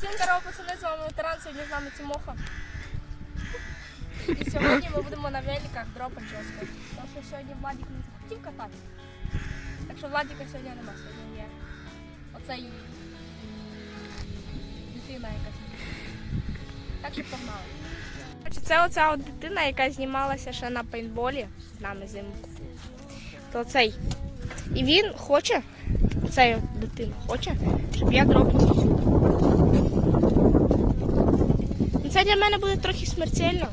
Всім здорово, пацани, з вами ветеран, сьогодні з нами Тимоха. І сьогодні ми будемо на великах дропати жорстко. Тому що сьогодні Владик не захотів катати. Так що Владика сьогодні нема, сьогодні є оцей дитина якась. Так що погнали. Коротше, Це оця от дитина, яка знімалася ще на пейнтболі з нами зимку. То цей. І він хоче, цей дитина хоче, щоб я дропнув сюди. Ну, Це для мене буде трохи смертельно.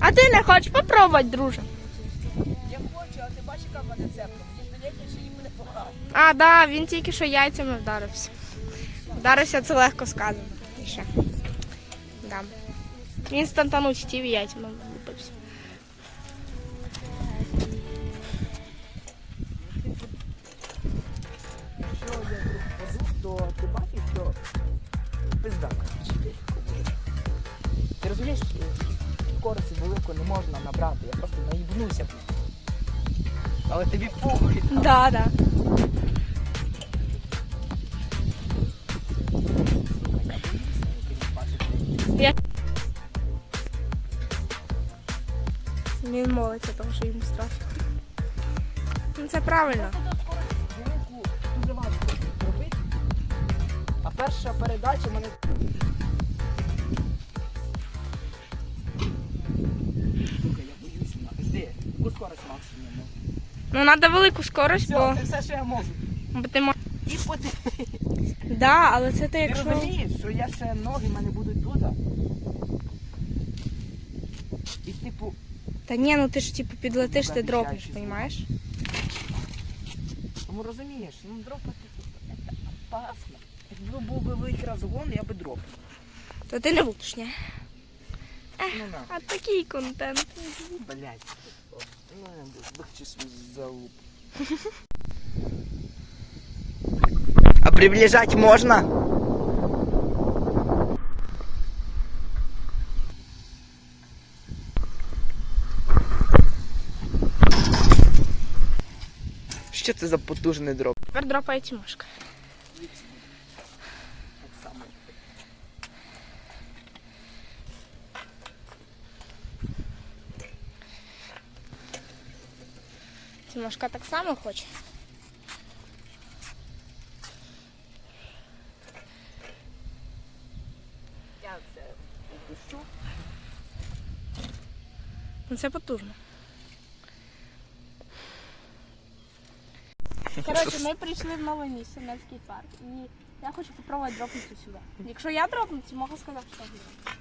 А ти не хочеш попробувати, друже? Я хочу, а ти бачиш, яка в мене цепка? А, да, він тільки що яйцями вдарився. Вдарився це легко сказано. І ще. Да. Він стантанув стів яйцями скорості велику не можна набрати, я просто наїбнуся. Але тобі похуй. Да, да. Я... Він молиться, тому що йому страшно. Ну це правильно. Дуже важко зробити. А перша передача мене. Ну треба велику скорость, бо, Все, це все, що я можу. бо ти мо- І поти. Да, але це ти Ти розумієш, що я ще ноги в мене будуть тут. І типу, Та ні, ну ти ж типу підлетиш, ти дропнеш, розумієш? тому розумієш, ну дропати це опасно. Якби був би великий розгон, я би дропав. То ти не будеш, ні? Ну на, А такий контент. блядь. А приближать можно? Що це за потужний дроп? Тепер дропає Тимошка. Тимошка так само хоче. Я це упущу. Ну це потужно. Коротше, ми прийшли в нове місце, Невський парк. І я хочу спробувати дропнути сюди. Якщо я дропну, то можу сказати, що я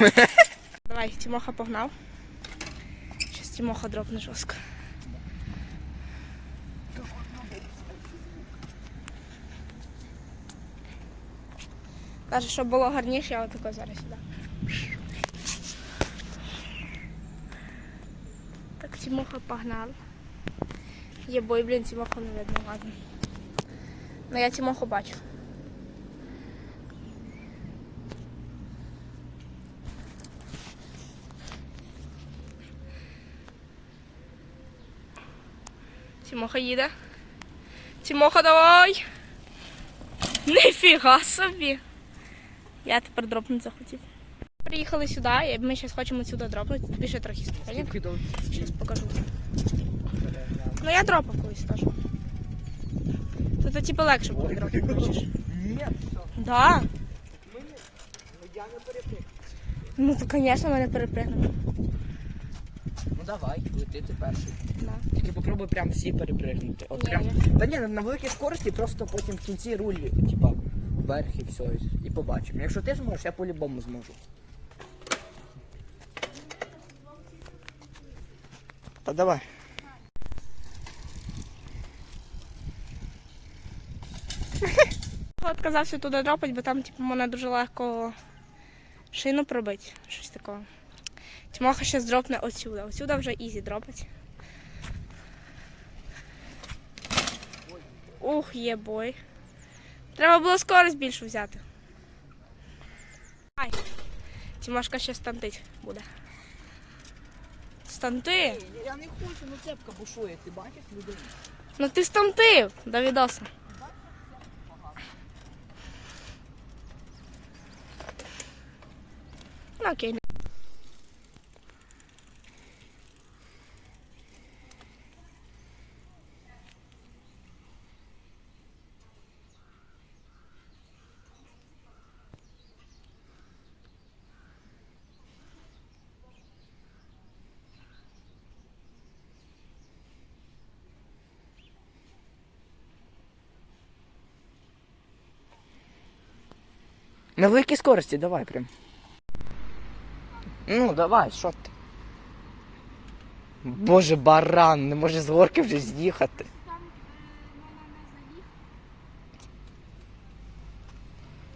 Давай, Тимоха погнав. Щас Тимоха дропне жорстко. Каже, щоб було гарніше, я отако зараз сюди. Так, Тимоха погнав. Є бой, блін, Тимоху не видно, ладно. Ну я Тимоху бачу. Тимоха їде. Тимоха, давай! Нифіга собі! Я тепер дропнути захотів. Приїхали сюди, і ми зараз хочемо сюди дропнути. Більше трохи стоїть. Зараз покажу. Ну я дропав колись теж. Тут це, типу легше буде дропати, бачиш? Ні. Да. Ну я не перепив. Ну то, звісно, мене перепригнули. Давай, лети ти перший. Да. Тільки попробуй прям всі перепригнути. От прям. ні. Та ні, на великій скорості просто потім в кінці руль, типа, вверх і все, і побачимо. Якщо ти зможеш, я по-любому зможу. Та давай. Отказався туди дропати, бо там типу, мене дуже легко шину пробити. Щось такого. Тимоха ще дропне отсюда. Отсюда вже ізі дропать. Ух, є бой. Треба було скорость більшу взяти. Ай. Тимошка ще стантить буде. Станти? Я не хочу, ну цепка бушує, ти бачиш людину? Ну ти стантив до відоса. Ну окей. На великій скорості, давай прям. Ну, давай, що ти? Боже, баран, не може з горки вже з'їхати.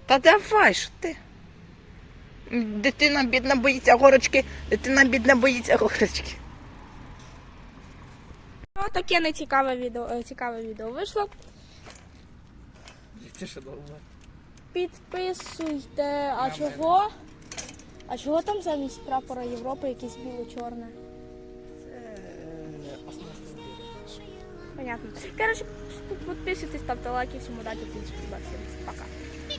Та давай, що ти? Дитина бідна боїться горочки, дитина бідна боїться горочки. Ось таке нецікаве відео, е, цікаве відео вийшло. Це що довго? Підписуйте. А чого? А чого там замість прапора Європи якесь біло-чорне? Це. Понятно. Короче, підписуйтесь, ставте лайки, всьому дайте, в принципі, пока.